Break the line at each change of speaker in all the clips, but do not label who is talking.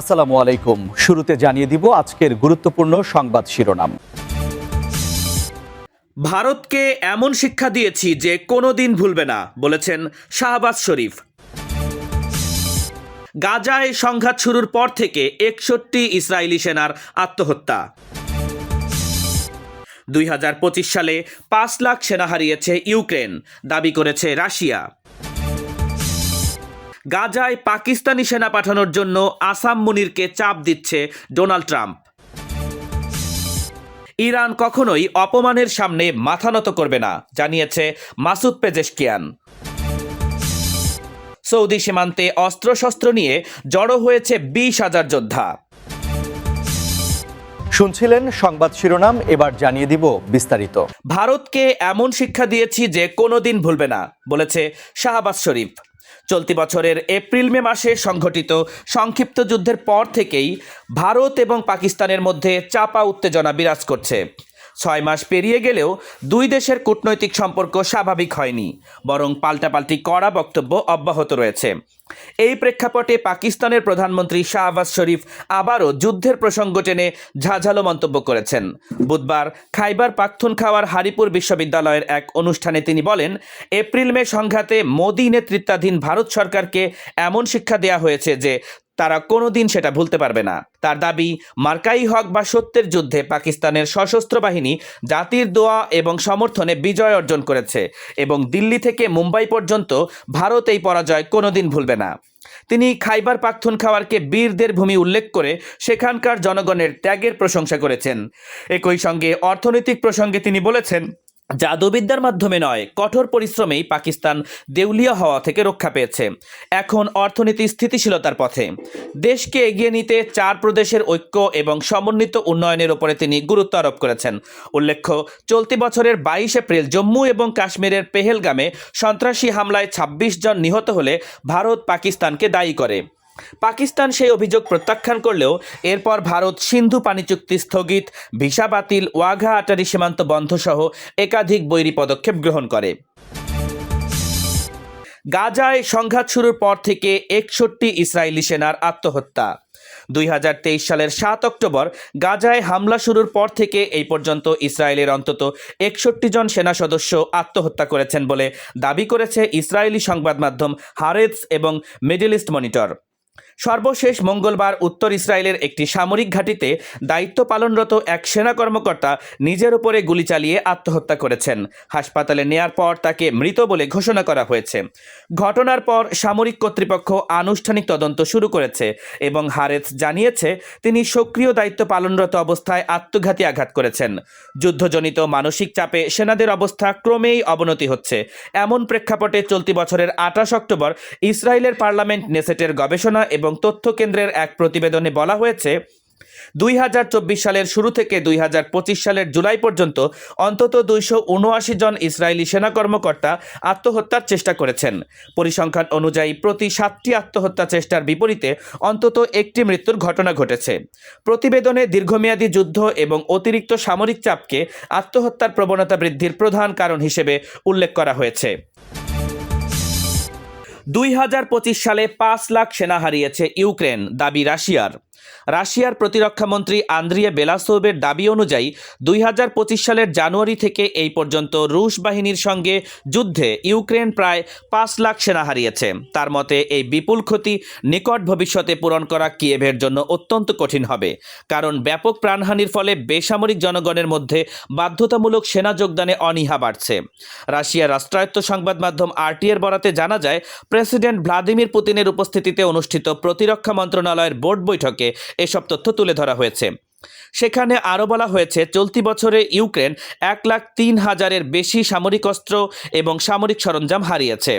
আসসালামু আলাইকুম। শুরুতে জানিয়ে দিব আজকের গুরুত্বপূর্ণ সংবাদ শিরোনাম।
ভারতকে এমন শিক্ষা দিয়েছি যে কোনোদিন ভুলবে না, বলেছেন শাহবাজ শরীফ। গাজায় সংঘাত শুরুর পর থেকে একষট্টি ইসরায়েলি সেনার আত্মহত্যা। দুই হাজার পঁচিশ সালে পাঁচ লাখ সেনা হারিয়েছে ইউক্রেন, দাবি করেছে রাশিয়া। গাজায় পাকিস্তানি সেনা পাঠানোর জন্য আসাম মুনিরকে চাপ দিচ্ছে ডোনাল্ড ট্রাম্প। ইরান কখনোই অপমানের সামনে মাথা নত করবে না, জানিয়েছে মাসুদ পেজেশকিয়ান। সৌদি সীমান্তে অস্ত্রশস্ত্র নিয়ে জড়ো হয়েছে বিশ হাজার যোদ্ধা।
শুনছিলেন সংবাদ শিরোনাম, এবার জানিয়ে দিব বিস্তারিত।
ভারতকে এমন শিক্ষা দিয়েছি যে কোনোদিন ভুলবে না, বলেছে শাহবাজ শরীফ। চলতি বছরের এপ্রিল মে মাসে সংঘটিত সংক্ষিপ্ত যুদ্ধের পর থেকেই ভারত এবং পাকিস্তানের মধ্যে চাপা উত্তেজনা বিরাজ করছে। ছয় মাস পেরিয়ে গেলেও দুই দেশের কূটনৈতিক সম্পর্ক স্বাভাবিক হয়নি, বরং পাল্টাপাল্টি কড়া বক্তব্য অব্যাহত রয়েছে। এই প্রেক্ষাপটে পাকিস্তানের প্রধানমন্ত্রী শাহবাজ শরীফ আবারও যুদ্ধের প্রসঙ্গ টেনে ঝাঝালো মন্তব্য করেছেন। বুধবার খাইবার পাখতুনখাওয়ার হারিপুর বিশ্ববিদ্যালয়ের এক অনুষ্ঠানে তিনি বলেন, এপ্রিল মে সংঘাতে মোদী নেতৃত্বাধীন ভারত সরকারকে এমন শিক্ষা দেওয়া হয়েছে যে তারা কোনোদিন সেটা ভুলতে পারবে না। তার দাবি, মার্কাই হক বা সত্যের যুদ্ধে পাকিস্তানের সশস্ত্র বাহিনী জাতির দোয়া এবং সমর্থনে বিজয় অর্জন করেছে এবং দিল্লি থেকে মুম্বাই পর্যন্ত ভারত এই পরাজয় কোনোদিন ভুলবে না। তিনি খাইবার পাখতুনখাওয়ারকে বীরদের ভূমি উল্লেখ করে সেখানকার জনগণের ত্যাগের প্রশংসা করেছেন। একই সঙ্গে অর্থনৈতিক প্রসঙ্গে তিনি বলেছেন জাদুবিদ্যার মাধ্যমে নয়, কঠোর পরিশ্রমেই পাকিস্তান দেউলিয়া হওয়া থেকে রক্ষা পেয়েছে। এখন অর্থনীতি স্থিতিশীলতার পথে। দেশকে এগিয়ে নিতে চার প্রদেশের ঐক্য এবং সমন্বিত উন্নয়নের উপরে তিনি গুরুত্ব আরোপ করেছেন। উল্লেখ্য, চলতি বছরের বাইশ এপ্রিল জম্মু এবং কাশ্মীরের পেহেলগামে সন্ত্রাসী হামলায় ২৬ জন নিহত হলে ভারত পাকিস্তানকে দায়ী করে। পাকিস্তান সেই অভিযোগ প্রত্যাখ্যান করলেও এরপর ভারত সিন্ধু পানি চুক্তি স্থগিত, ভিসা বাতিল, ওয়াঘা আটারি সীমান্ত বন্ধ সহ একাধিক বৈরী পদক্ষেপ গ্রহণ করে। গাজায় সংঘাত শুরুর পর থেকে একষট্টি ইসরায়েলি সেনার আত্মহত্যা। দুই হাজার তেইশ সালের সাত অক্টোবর গাজায় হামলা শুরুর পর থেকে এই পর্যন্ত ইসরায়েলের অন্তত একষট্টি জন সেনা সদস্য আত্মহত্যা করেছেন বলে দাবি করেছে ইসরায়েলি সংবাদ মাধ্যম হারেতস এবং মিডল ইস্ট মনিটর। সর্বশেষ মঙ্গলবার উত্তর ইসরায়েলের একটি সামরিক ঘাঁটিতে দায়িত্ব পালনরত এক সেনা কর্মকর্তা নিজের উপরে গুলি চালিয়ে আত্মহত্যা করেছেন। হাসপাতালে নেয়ার পর তাকে মৃত বলে ঘোষণা করা হয়েছে। ঘটনার পর সামরিক কর্তৃপক্ষ আনুষ্ঠানিক তদন্ত শুরু করেছে এবং হারেস জানিয়েছে, তিনি সক্রিয় দায়িত্ব পালনরত অবস্থায় আত্মঘাতী আঘাত করেছেন। যুদ্ধজনিত মানসিক চাপে সেনাদের অবস্থা ক্রমেই অবনতি হচ্ছে। এমন প্রেক্ষাপটে চলতি বছরের আঠাশ অক্টোবর ইসরায়েলের পার্লামেন্ট নেসেটের গবেষণা এবং তথ্য কেন্দ্রের এক প্রতিবেদনে বলা হয়েছে, দুই হাজার চব্বিশ সালের শুরু থেকে দুই হাজার পঁচিশ সালের জুলাই পর্যন্ত অন্তত দুইশো উনআশি জন ইসরায়েলি সেনা কর্মকর্তা আত্মহত্যার চেষ্টা করেছেন। পরিসংখ্যান অনুযায়ী প্রতি সাতটি আত্মহত্যা চেষ্টার বিপরীতে অন্তত একটি মৃত্যুর ঘটনা ঘটেছে। প্রতিবেদনে দীর্ঘমেয়াদী যুদ্ধ এবং অতিরিক্ত সামরিক চাপকে আত্মহত্যার প্রবণতা বৃদ্ধির প্রধান কারণ হিসেবে উল্লেখ করা হয়েছে। দুই হাজার পঁচিশ সালে পাঁচ লাখ সেনা হারিয়েছে ইউক্রেন দাবি রাশিয়ার। রাশিয়ার প্রতিরক্ষামন্ত্রী আন্দ্রিয়ে বেলাসোভের দাবি অনুযায়ী দুই হাজার পঁচিশ সালের জানুয়ারি থেকে এই পর্যন্ত রুশ বাহিনীর সঙ্গে যুদ্ধে ইউক্রেন প্রায় পাঁচ লাখ সেনা হারিয়েছে। তার মতে, এই বিপুল ক্ষতি নিকট ভবিষ্যতে পূরণ করা কিয়েভের জন্য অত্যন্ত কঠিন হবে। কারণ ব্যাপক প্রাণহানির ফলে বেসামরিক জনগণের মধ্যে বাধ্যতামূলক সেনা যোগদানে অনীহা বাড়ছে। রাশিয়ার রাষ্ট্রায়ত্ত সংবাদ মাধ্যম আরটিএর বরাতে জানা যায়, প্রেসিডেন্ট ভ্লাদিমির পুতিনের উপস্থিতিতে অনুষ্ঠিত প্রতিরক্ষা মন্ত্রণালয়ের বোর্ড বৈঠকে এসব তথ্য তুলে ধরা হয়েছে। সেখানে আরও বলা হয়েছে, চলতি বছরে ইউক্রেন এক লাখ তিন হাজারের বেশি সামরিক অস্ত্র এবং সামরিক সরঞ্জাম হারিয়েছে,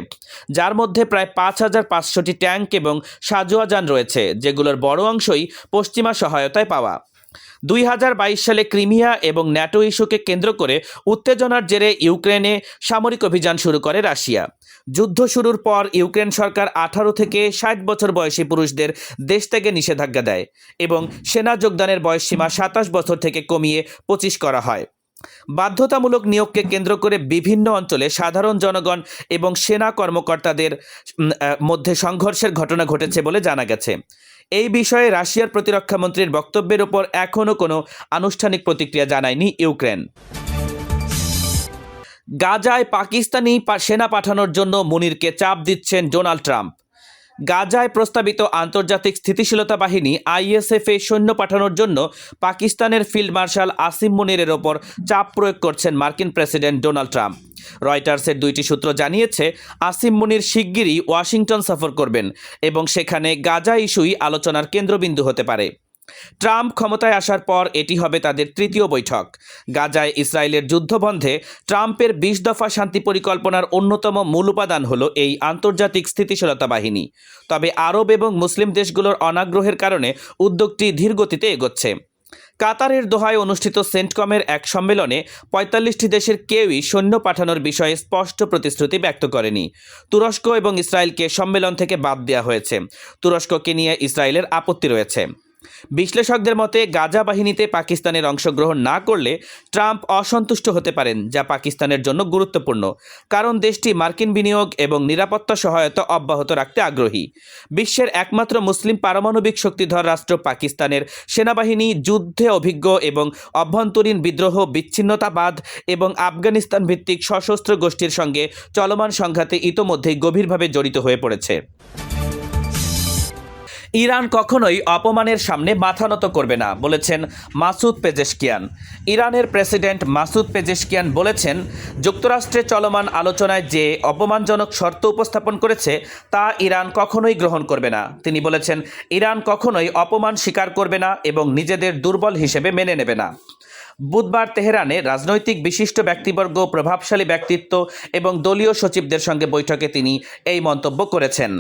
যার মধ্যে প্রায় পাঁচ হাজার পাঁচশোটি ট্যাঙ্ক এবং সাজোয়া যান রয়েছে, যেগুলোর বড় অংশই পশ্চিমা সহায়তায় পাওয়া। দুই হাজার বাইশ সালে ক্রিমিয়া এবং ন্যাটো ইস্যুকে কেন্দ্র করে উত্তেজনার জেরে ইউক্রেনে সামরিক অভিযান শুরু করে রাশিয়া। যুদ্ধ শুরুর পর ইউক্রেন সরকার আঠারো থেকে ষাট বছর বয়সী পুরুষদের দেশ থেকে নিষেধাজ্ঞা দেয় এবং সেনা যোগদানের বয়সসীমা সাতাশ বছর থেকে কমিয়ে পঁচিশ করা হয়। বাধ্যতামূলক নিয়োগকে কেন্দ্র করে বিভিন্ন অঞ্চলে সাধারণ জনগণ এবং সেনা কর্মকর্তাদের মধ্যে সংঘর্ষের ঘটনা ঘটেছে বলে জানা গেছে। এই বিষয়ে রাশিয়ার প্রতিরক্ষা মন্ত্রীর বক্তব্যের উপর এখনও কোনো আনুষ্ঠানিক প্রতিক্রিয়া জানায়নি ইউক্রেন। গাজায় পাকিস্তানি সেনা পাঠানোর জন্য মুনিরকে চাপ দিচ্ছেন ডোনাল্ড ট্রাম্প। গাজায় প্রস্তাবিত আন্তর্জাতিক স্থিতিশীলতা বাহিনী আইএসএফ সৈন্য পাঠানোর জন্য পাকিস্তানের ফিল্ড মার্শাল আসিম মুনিরের ওপর চাপ প্রয়োগ করছেন মার্কিন প্রেসিডেন্ট ডোনাল্ড ট্রাম্প। রয়টার্সের দুইটি সূত্র জানিয়েছে, আসিম মুনির শিগগিরই ওয়াশিংটন সফর করবেন এবং সেখানে গাজা ইস্যুই আলোচনার কেন্দ্রবিন্দু হতে পারে। ট্রাম্প ক্ষমতায় আসার পর এটি হবে তাদের তৃতীয় বৈঠক। গাজায় ইসরায়েলের যুদ্ধবন্ধে ট্রাম্পের বিশ দফা শান্তি পরিকল্পনার অন্যতম মূল উপাদান হল এই আন্তর্জাতিক স্থিতিশীলতা বাহিনী। তবে আরব এবং মুসলিম দেশগুলোর অনাগ্রহের কারণে উদ্যোগটি ধীরগতিতে এগোচ্ছে। কাতারের দোহায় অনুষ্ঠিত সেন্টকমের এক সম্মেলনে পঁয়তাল্লিশটি দেশের কেউই সৈন্য পাঠানোর বিষয়ে স্পষ্ট প্রতিশ্রুতি ব্যক্ত করেনি। তুরস্ক এবং ইসরায়েলকে সম্মেলন থেকে বাদ দেওয়া হয়েছে। তুরস্ককে নিয়ে ইসরায়েলের আপত্তি রয়েছে। বিশ্লেষকদের মতে, গাজা বাহিনীতে পাকিস্তানের অংশগ্রহণ না করলে ট্রাম্প অসন্তুষ্ট হতে পারেন, যা পাকিস্তানের জন্য গুরুত্বপূর্ণ। কারণ দেশটি মার্কিন বিনিয়োগ এবং নিরাপত্তা সহায়তা অব্যাহত রাখতে আগ্রহী। বিশ্বের একমাত্র মুসলিম পারমাণবিক শক্তিধর রাষ্ট্র পাকিস্তানের সেনাবাহিনী, যুদ্ধে অভিজ্ঞ এবং অভ্যন্তরীণ বিদ্রোহ, বিচ্ছিন্নতাবাদ এবং আফগানিস্তান ভিত্তিক সশস্ত্র গোষ্ঠীর সঙ্গে চলমান সংঘাতে ইতোমধ্যেই গভীরভাবে জড়িত হয়ে পড়েছে। ইরান কখনোই অপমানের সামনে মাথা নত করবে না, বলেছেন মাসুদ পেজেশকিয়ান। ইরানের প্রেসিডেন্ট মাসুদ পেজেশকিয়ান বলেছেন, যুক্তরাষ্ট্রে চলমান আলোচনায় যে অপমানজনক শর্ত উপস্থাপন করেছে, তা ইরান কখনোই গ্রহণ করবে না। তিনি বলেছেন, ইরান কখনোই অপমান স্বীকার করবে না এবং নিজেদের দুর্বল হিসেবে মেনে নেবে না। বুধবার তেহরানে রাজনৈতিক বিশিষ্ট ব্যক্তিবর্গ, প্রভাবশালী ব্যক্তিত্ব এবং দলীয় সচিবদের সঙ্গে বৈঠকে তিনি এই মন্তব্য করেছেন।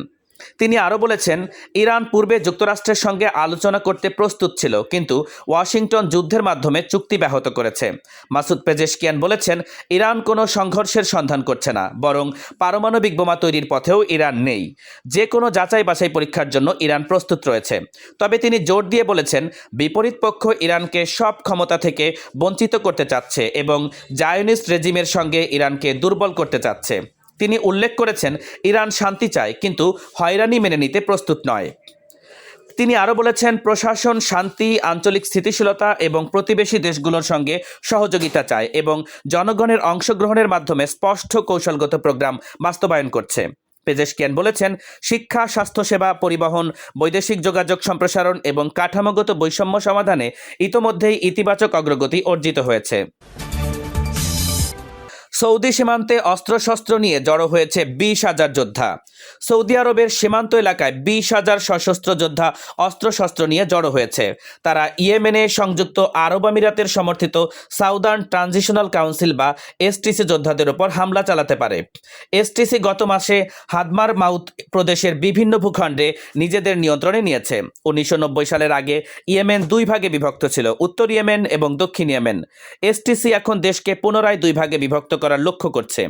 তিনি আরও বলেছেন, ইরান পূর্বে যুক্তরাষ্ট্রের সঙ্গে আলোচনা করতে প্রস্তুত ছিল, কিন্তু ওয়াশিংটন যুদ্ধের মাধ্যমে চুক্তি ব্যাহত করেছে। মাসুদ পেজেশকিয়ান বলেছেন, ইরান কোনো সংঘর্ষের সন্ধান করছে না, বরং পারমাণবিক বোমা তৈরির পথেও ইরান নেই। যে কোনো যাচাই বাছাই পরীক্ষার জন্য ইরান প্রস্তুত রয়েছে। তবে তিনি জোর দিয়ে বলেছেন, বিপরীত পক্ষ ইরানকে সব ক্ষমতা থেকে বঞ্চিত করতে চাচ্ছে এবং জায়নিস্ট রেজিমের সঙ্গে ইরানকে দুর্বল করতে চাচ্ছে। তিনি উল্লেখ করেছেন, ইরান শান্তি চায়, কিন্তু হয়রানি মেনে নিতে প্রস্তুত নয়। তিনি আরও বলেছেন, প্রশাসন শান্তি, আঞ্চলিক স্থিতিশীলতা এবং প্রতিবেশী দেশগুলোর সঙ্গে সহযোগিতা চায় এবং জনগণের অংশগ্রহণের মাধ্যমে স্পষ্ট কৌশলগত প্রোগ্রাম বাস্তবায়ন করছে। পেজেশকিয়ান বলেছেন, শিক্ষা, স্বাস্থ্যসেবা, পরিবহন, বৈদেশিক যোগাযোগ সম্প্রসারণ এবং কাঠামোগত বৈষম্য সমাধানে ইতোমধ্যেই ইতিবাচক অগ্রগতি অর্জিত হয়েছে। সৌদি সীমান্তে অস্ত্রশস্ত্র নিয়ে জড়ো হয়েছে বিশ হাজার যোদ্ধা। সৌদি আরবের সীমান্ত এলাকায় বিশ হাজার সশস্ত্র যোদ্ধা অস্ত্রশস্ত্র নিয়ে জড়ো হয়েছে। তারা ইয়েমেনে সংযুক্ত আরব আমিরাতের সমর্থিত সাউদার্ন ট্রানজিশনাল কাউন্সিল বা এসটিসি যোদ্ধাদের ওপর হামলা চালাতে পারে। এসটিসি গত মাসে হাদমার মাউথ প্রদেশের বিভিন্ন ভূখণ্ডে নিজেদের নিয়ন্ত্রণে নিয়েছে। উনিশশো নব্বই সালের আগে ইয়েমেন দুই ভাগে বিভক্ত ছিল, উত্তর ইয়েমেন এবং দক্ষিণ ইয়েমেন। এসটিসি এখন দেশকে পুনরায় দুই ভাগে বিভক্ত করার লক্ষ্য করছে।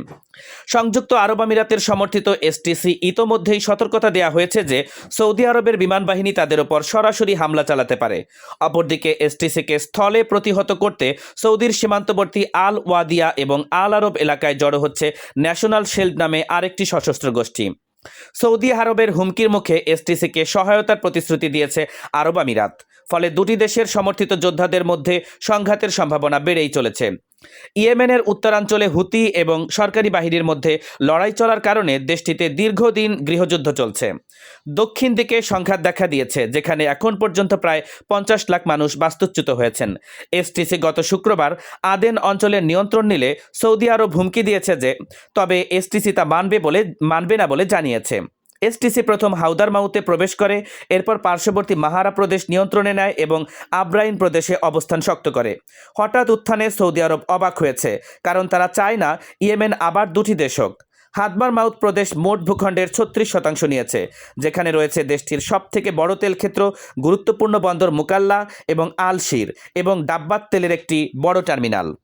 সংযুক্ত আরব আমিরাতের সমর্থিত এসটিসি ইতোমধ্যেই সতর্কতা দেওয়া হয়েছে যে সৌদি আরবের বিমান বাহিনী তাদের ওপর সরাসরি হামলা চালাতে পারে। অপরদিকে এসটিসিকে স্থলে প্রতিহত করতে সৌদির সীমান্তবর্তী আল ওয়াদিয়া এবং আল আরব এলাকায় জড়ো হচ্ছে ন্যাশনাল শিল্ড নামে আরেকটি সশস্ত্র গোষ্ঠী। সৌদি আরবের হুমকির মুখে এসটিসিকে সহায়তার প্রতিশ্রুতি দিয়েছে আরব আমিরাত, ফলে দুটি দেশের সমর্থিত যোদ্ধাদের মধ্যে সংঘাতের সম্ভাবনা বেড়েই চলেছে। ইয়েমেনের উত্তরাঞ্চলে হুতি এবং সরকারি বাহিনীর মধ্যে লড়াই চলার কারণে দেশটিতে দীর্ঘদিন গৃহযুদ্ধ চলছে। দক্ষিণ দিকে সংঘাত দেখা দিয়েছে, যেখানে এখন পর্যন্ত প্রায় পঞ্চাশ লাখ মানুষ বাস্তুচ্যুত হয়েছেন। এসটিসি গত শুক্রবার আদেন অঞ্চলের নিয়ন্ত্রণ নিলে সৌদি আরব হুমকি দিয়েছে যে, তবে এসটিসি তা মানবে বলে মানবে না বলে জানিয়েছে। এসটিসি প্রথম হাউদার মাউতে প্রবেশ করে, এরপর পার্শ্ববর্তী মাহারা প্রদেশ নিয়ন্ত্রণে নেয় এবং আব্রাইন প্রদেশে অবস্থান শক্ত করে। হঠাৎ উত্থানে সৌদি আরব অবাক হয়েছে, কারণ তারা চায় না ইয়েমেন আবার দুটি দেশ হোক। হাদমার মাউথ প্রদেশ মোট ভূখণ্ডের ছত্রিশ শতাংশ নিয়েছে, যেখানে রয়েছে দেশটির সবথেকে বড় তেল ক্ষেত্র গুরুত্বপূর্ণ বন্দর মুকাল্লা এবং আলশির এবং ডাব্বাত তেলের একটি বড় টার্মিনাল।